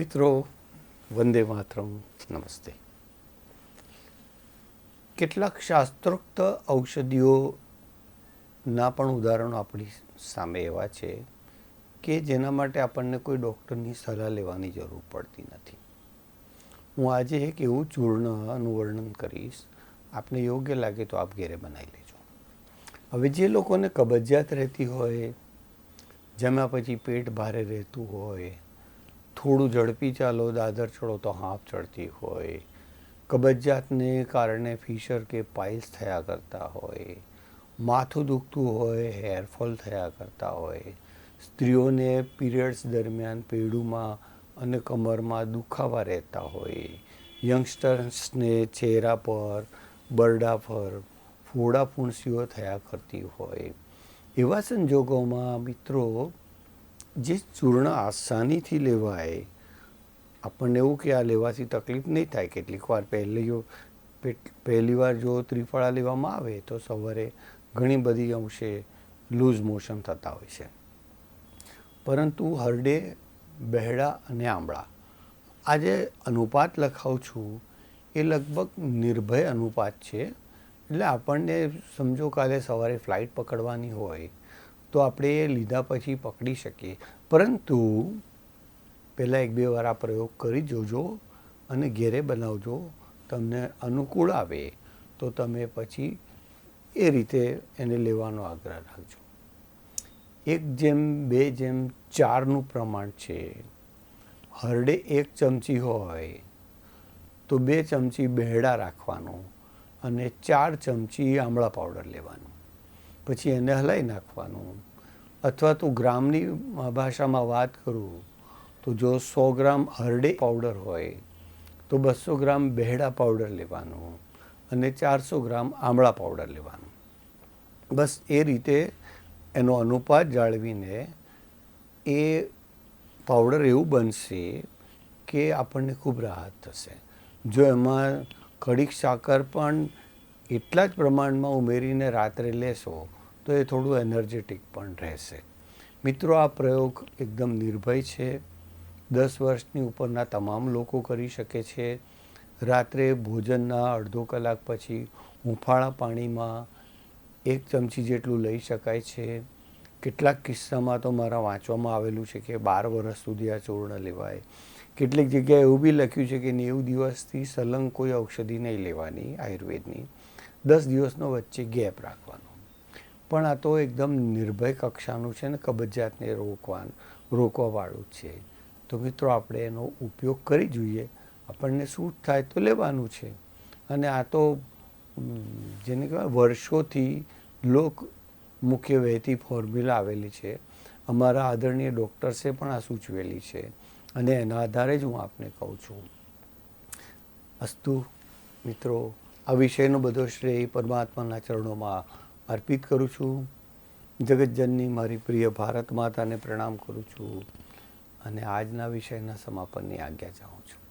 મિત્રો, વંદે માતરમ. નમસ્તે. કેટલાક શાસ્ત્રોક્ત ઔષધિઓના પણ ઉદાહરણો આપણી સામે એવા છે કે જેના માટે આપણને કોઈ ડૉક્ટરની સલાહ લેવાની જરૂર પડતી નથી. હું આજે એક એવું ચૂર્ણનું વર્ણન કરીશ. આપને યોગ્ય લાગે તો આપ ઘેરે બનાવી લેજો. હવે જે લોકોને કબજિયાત રહેતી હોય, જેમાં પછી પેટ ભારે રહેતું હોય થોડું ઝડપી ચાલો, દાદર ચડો તો હાંફ ચડતી હોય. કબજિયાતને કારણે ફિશર કે પાઇલ્સ થયા કરતા હોય. માથું દુખતું હોય, હેરફોલ થયા કરતા હોય. સ્ત્રીઓને પીરિયડ્સ દરમિયાન પેડુમાં અને કમરમાં દુખાવા રહેતા હોય. યંગસ્ટર્સને ચહેરા પર, બરડા પર ફોડા ફૂંસીઓ થયા કરતી હોય. એવા સંજોગોમાં મિત્રો જે ચૂર્ણ આસાનીથી લેવાય, આપણને એવું કે આ લેવાથી તકલીફ નહીં થાય. કેટલીક વાર પહેલી પહેલી વાર જો ત્રિફળા લેવામાં આવે તો સવારે ઘણી બધી અંશે લૂઝ મોશન થતા હોય છે. પરંતુ હરડે, બહેડા અને આંબળા આ જે અનુપાત લખાવું છું, એ લગભગ નિર્ભય અનુપાત છે. એટલે આપણને સમજો કાલે સવારે ફ્લાઇટ પકડવાની હોય તો આપણે એ લીધા પછી પકડી શકીએ. પરંતુ પહેલાં એક બે વાર આ પ્રયોગ કરી જોજો અને ઘેરે બનાવજો. તમને અનુકૂળ આવે તો તમે પછી એ રીતે એને લેવાનો આગ્રહ રાખજો. એક જેમ, બે જેમ, ચારનું પ્રમાણ છે. હરડે એક ચમચી હોય તો બે ચમચી બેહડા રાખવાનું અને ચાર ચમચી આમળા પાવડર લેવાનું. પછી એને હલાવી નાખવાનું. અથવા તો ગ્રામની ભાષામાં વાત કરું, તો જો સો ગ્રામ હરડે પાવડર હોય, તો બસો ગ્રામ બેહડા પાવડર લેવાનું અને ચારસો ગ્રામ આમળા પાવડર લેવાનું. બસ એ રીતે એનો અનુપાત જાળવીને એ પાવડર એવું બનશે કે આપણને ખૂબ રાહત થશે. જો એમાં કડીક સાકર પણ એટલા જ પ્રમાણમાં ઉમેરીને રાત્રે લેશો, તો એ થોડું એનર્જેટિક પણ રહેશે. મિત્રો, આ પ્રયોગ એકદમ નિર્ભય છે. દસ વર્ષની ઉપરના તમામ લોકો કરી શકે છે. રાત્રે ભોજનના અડધો કલાક પછી હુંફાળા પાણીમાં એક ચમચી જેટલું લઈ શકાય છે. કેટલાક કિસ્સામાં તો મારા વાંચવામાં આવેલું છે કે બાર વર્ષ સુધી આ ચૂર્ણ લેવાય. કેટલીક જગ્યાએ એવું બી લખ્યું છે કે નેવું દિવસથી સલંગ કોઈ ઔષધિ નહીં લેવાની, આયુર્વેદની. દસ દિવસનો વચ્ચે ગેપ રાખવાનો. પણ આ તો એકદમ નિર્ભય કક્ષાનું છે ને કબજિયાતને રોકવા રોકવાવાળું છે. તો મિત્રો આપણે એનો ઉપયોગ કરી જોઈએ. આપણને સૂટ થાય તો લેવાનું છે. અને આ તો જેને કહેવાય વર્ષોથી લોક મુખ્ય વહેતી ફોર્મ્યુલા આવેલી છે. અમારા આદરણીય ડૉક્ટર્સે પણ આ સૂચવેલી છે. અને એના આધારે જ હું આપને કહું છું. અસ્તુ, મિત્રો આ વિષયનો બધો શ્રેય પરમાત્માના ચરણોમાં અર્પિત કરું છું. જગતજનની મારી પ્રિય ભારત માતાને પ્રણામ કરું છું અને આજના વિષયના સમાપનની આજ્ઞા ચાહું છું.